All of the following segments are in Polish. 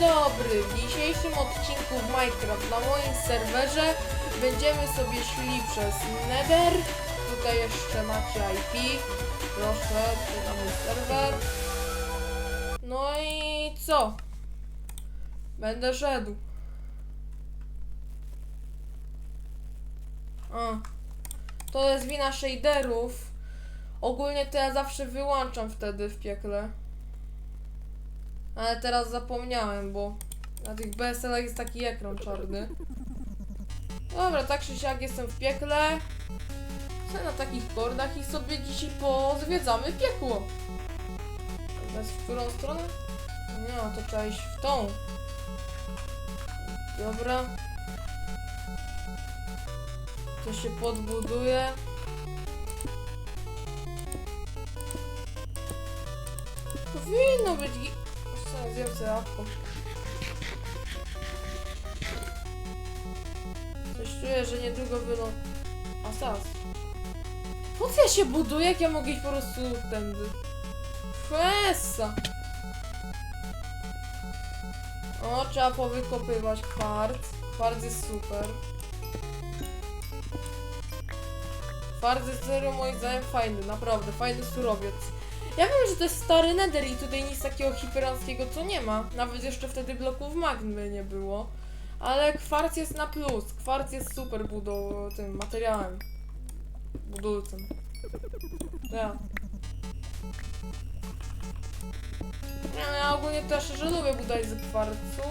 dobry, w dzisiejszym odcinku w Minecraft na moim serwerze będziemy sobie szli przez Nether. Tutaj jeszcze macie IP. Proszę, tu na mój serwer. No i co? Będę szedł. A, to jest wina shaderów. Ogólnie to ja zawsze wyłączam wtedy w piekle. Ale teraz zapomniałem, bo na tych BSL-ach jest taki ekran czarny. Dobra, tak czy siak jestem w piekle. Chcę na takich kordach i sobie dzisiaj pozwiedzamy piekło. Teraz w którą stronę? Nie, to trzeba iść w tą. Dobra. To się podbuduje. Powinno być zjem sobie. Coś czuję, że niedługo wyno... Asas. Po co ja się buduję, jak ja mogę iść po prostu tędy? Fessa! O, trzeba powykopywać kwarc. Kwarc jest super. Kwarc jest serio moim zdaniem fajny, naprawdę, fajny surowiec. Ja wiem, że to jest stary nether i tutaj nic takiego hiperanckiego co nie ma. Nawet jeszcze wtedy bloków magmy nie było. Ale kwarc jest na plus. Kwarc jest super budą tym materiałem. Budulcem. Tak. Ja, ja ogólnie też szczerze lubię budować z kwarcu.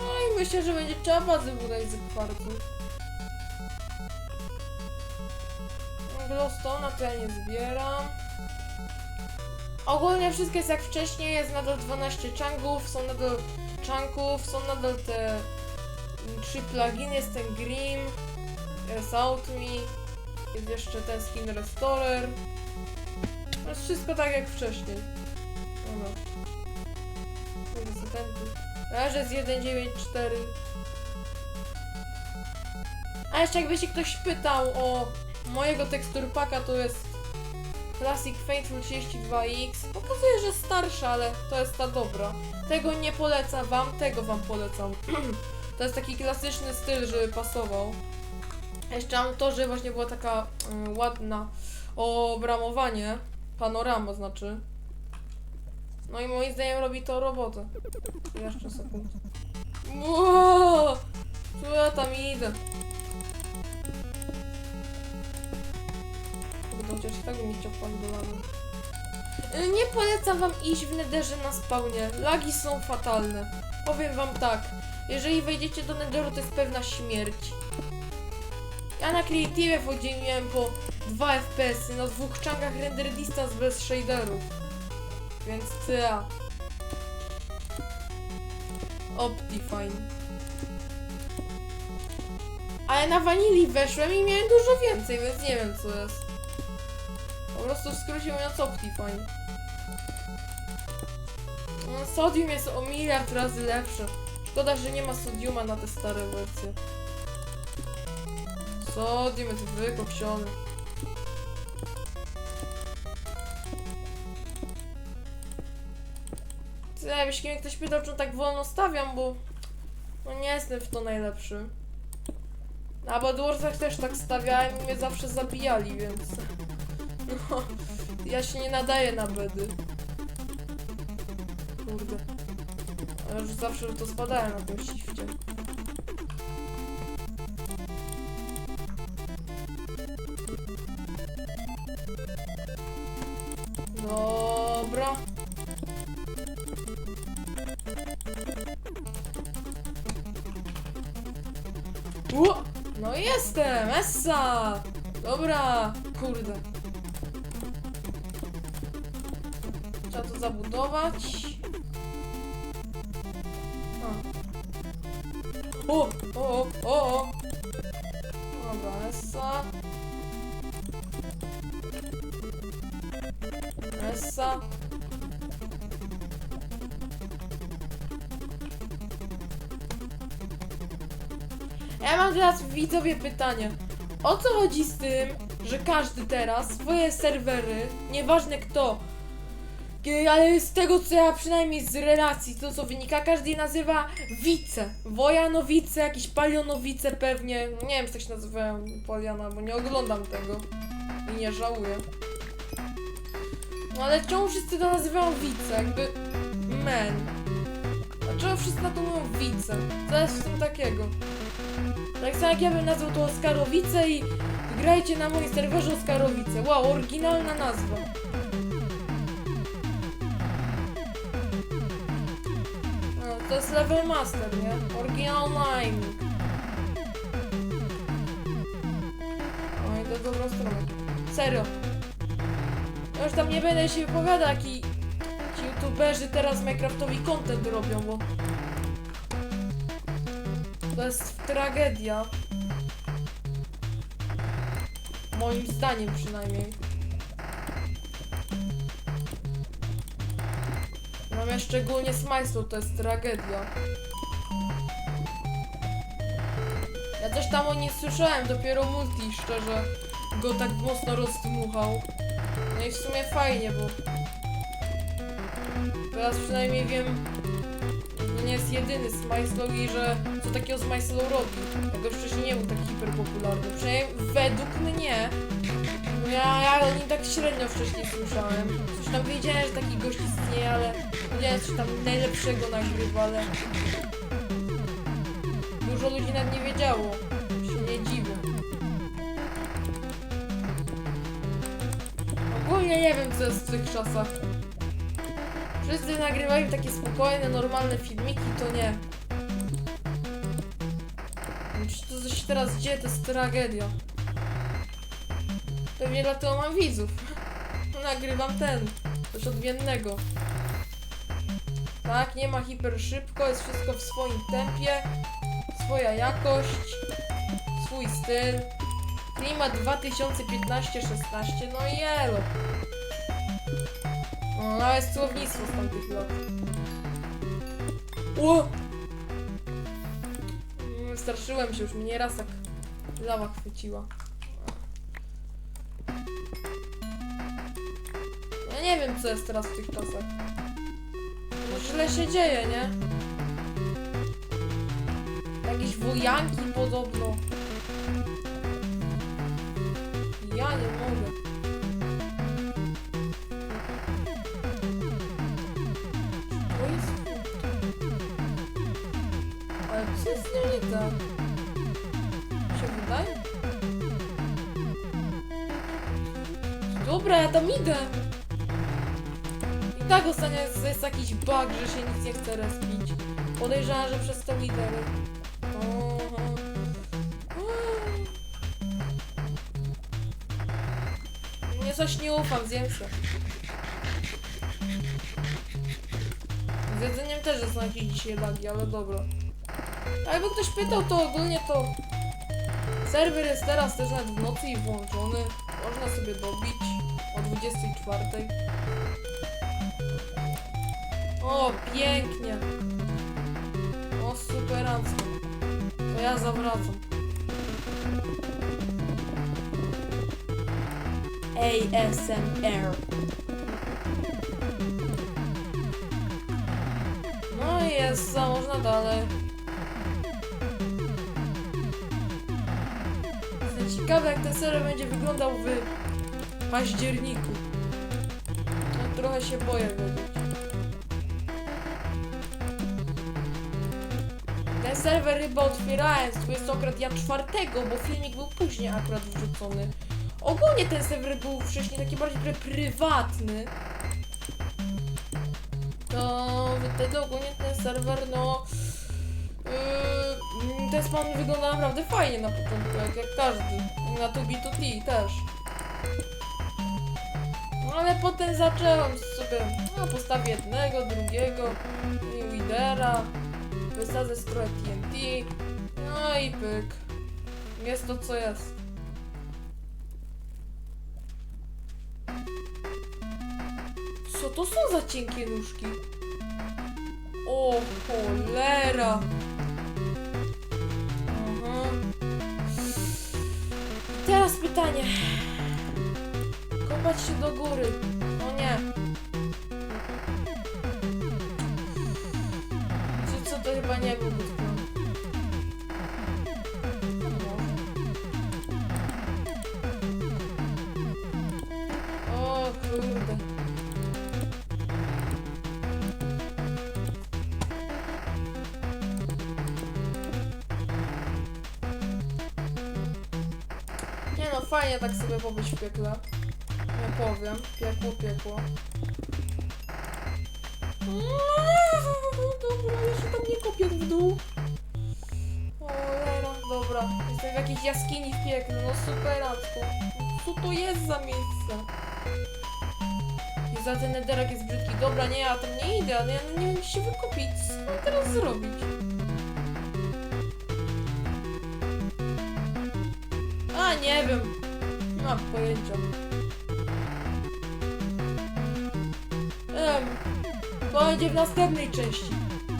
No i myślę, że będzie trzeba bazy budować z kwarcu. Glowstone'a to ja nie zbieram. Ogólnie wszystko jest jak wcześniej, jest nadal 12 chunków, są nadal chunków, są nadal te trzy pluginy, jest ten Grim, Result Me, jest jeszcze ten skin Restorer. To jest wszystko tak jak wcześniej. Na razie jest 1.9.4. A jeszcze jakby się ktoś pytał o mojego teksturpaka, to jest Classic Faithful 32X. Pokazuje, że starsza, ale to jest ta dobra. Tego nie polecam wam, tego wam polecam. to jest taki klasyczny styl, żeby pasował. Jeszcze mam to, że właśnie była taka y, ładna obramowanie. Panorama znaczy. No i moim zdaniem robi to robotę. Jeszcze sekund. Wow! Tu ja tam idę. I tak chciał wpaść do. Y, Nie polecam wam iść w nederze na spawnie. Lagi są fatalne. Powiem wam tak. Jeżeli wejdziecie do nederu, to jest pewna śmierć. Ja na Creative miałem po 2 FPS na dwóch chunkach render distance bez shaderów. Więc ja. Optifine. Ale na wanili weszłem i miałem dużo więcej, więc nie wiem co jest. Po prostu w skrócie mówiąc Optifine. No, Sodium jest o miliard razy lepsze. Szkoda, że nie ma sodiuma na te stare wersje. Sodium jest wykoksiony. Co, jakbyś mnie ktoś pytał, czy tak wolno stawiam, bo no nie jestem w to najlepszy. Na Badwarsach też tak stawiałem i mnie zawsze zabijali, więc no, ja się nie nadaję na bedy. Kurde. Ale już zawsze to spadałem na tym shifcie. Dobra. Ło! No jestem! Essa! Dobra! Kurde. Zabudować. O! O! O! o. Dobra, Essa. Essa. Ja mam teraz widzowie pytanie. O co chodzi z tym, że każdy teraz swoje serwery, nieważne kto, Ale z tego co ja przynajmniej z relacji, to co wynika, każdy je nazywa wice. Wojanowice, jakieś palionowice pewnie. Nie wiem, czy tak się nazywają Poliana, bo nie oglądam tego. I nie żałuję. No ale czemu wszyscy to nazywają wice? Jakby. Men. Dlaczego wszyscy na to mówią wice? Co jest w tym takiego? Tak samo jak ja bym nazwał to Oskarowice i grajcie na moim serwerze Oskarowice. Wow, oryginalna nazwa. Jest level master, nie? Original mining. O, idę w dobrą stronę. Serio. Ja już tam nie będę się wypowiadał, jaki ci youtuberzy teraz Minecraftowi content robią, bo to jest tragedia. Moim zdaniem przynajmniej. Natomiast szczególnie Smajslu to jest tragedia. Ja też tam o nie słyszałem, dopiero Multi szczerze go tak mocno rozdmuchał. No i w sumie fajnie, bo teraz przynajmniej wiem, że nie jest jedyny Smajslow i że co takiego Smajslow robi. Tego wcześniej nie był tak hiperpopularny. Przynajmniej według mnie. Ja, ja o nim tak średnio wcześniej słyszałem. Coś tam wiedziałem, że taki gość istnieje, ale wiedziałem, że tam najlepszego nagrywa, ale dużo ludzi nawet nie wiedziało. Się nie dziwię. Ogólnie nie wiem, co jest w tych czasach. Wszyscy nagrywają takie spokojne, normalne filmiki, to nie. Czy to coś teraz dzieje, to jest tragedia. Pewnie dlatego mam widzów. Nagrywam ten, coś odmiennego. Tak, nie ma hiper szybko, jest wszystko w swoim tempie, swoja jakość, swój styl. Klimat 2015-16, no jelo. O, nawet słownictwo z tamtych lat. O! Mm, Straszyłem się już, mnie raz tak lawa chwyciła. Ja nie wiem, co jest teraz w tych czasach. No źle się dzieje, nie? Jakieś wojanki podobno. Ja nie mogę. To jest... Ale co jest nie tak? Się wydaje? Dobra, ja tam idę. Tak ostatnio jest, jest jakiś bug, że się nic nie chce respić. Podejrzewam, że przez te litery. Oho. Nie coś nie ufam, zjem się. Z jedzeniem też są jakieś dzisiaj bugi, ale dobra. Jakby ktoś pytał, to ogólnie to serwer jest teraz też nawet w nocy i włączony. Można sobie dobić o 24. O, pięknie. O, superancko. To ja zawracam. ASMR. No i jest, za można dalej. Jestem ciekawy jak ten serial będzie wyglądał w październiku. Trochę się boję wiedzieć. Ten serwer chyba otwierałem, to jest akurat ja czwartego, bo filmik był później akurat wrzucony. Ogólnie ten serwer był wcześniej taki bardziej pry- prywatny. To wtedy ogólnie ten serwer, no... Yy, ten spawn wygląda naprawdę fajnie na początku, jak, jak każdy. Na 2B2T też. Ale potem zacząłem sobie, no postawię jednego, drugiego, Widera, wysadzę stroj TNT, no i pyk. Jest to co jest. Co to są za cienkie nóżki? O cholera! się do góry. No nie. Czy co to chyba nie był tylko. O kurde. No, fajnie tak sobie pobyć w piekle. Powiem. Piekło, piekło. Dobra, jeszcze tam nie kopię w dół. Cholera, dobra. Jestem w jakiejś jaskini w piekle, no superacko. Co to jest za miejsce? I za ten nederek jest brzydki. Dobra, nie, ja tam nie idę, ale ja nie wiem, się wykupić. Co mam teraz zrobić? A, nie wiem. Nie mam pojęcia. Będzie w następnej części.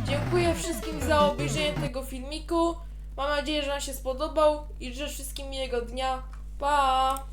Dziękuję wszystkim za obejrzenie tego filmiku. Mam nadzieję, że Wam się spodobał i życzę wszystkim miłego dnia. Pa!